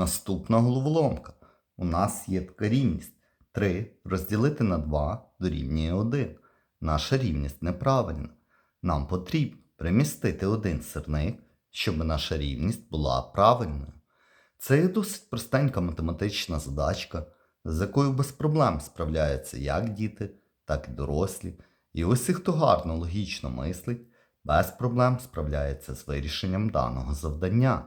Наступна головоломка. У нас є така рівність. 3 розділити на 2 дорівнює 1. Наша рівність неправильна. Нам потрібно примістити один сирник, щоб наша рівність була правильною. Це є досить простенька математична задачка, з якою без проблем справляються як діти, так і дорослі. І усі, хто гарно логічно мислить, без проблем справляється з вирішенням даного завдання.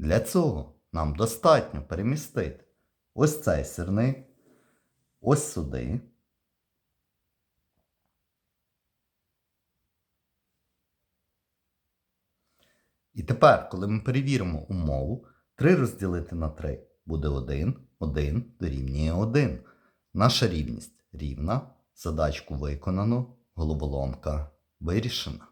Для цього нам достатньо перемістити ось цей сирник, ось сюди. І тепер, коли ми перевіримо умову, 3 розділити на 3 буде 1, 1 дорівнює 1. Наша рівність рівна, задачку виконано, головоломка вирішена.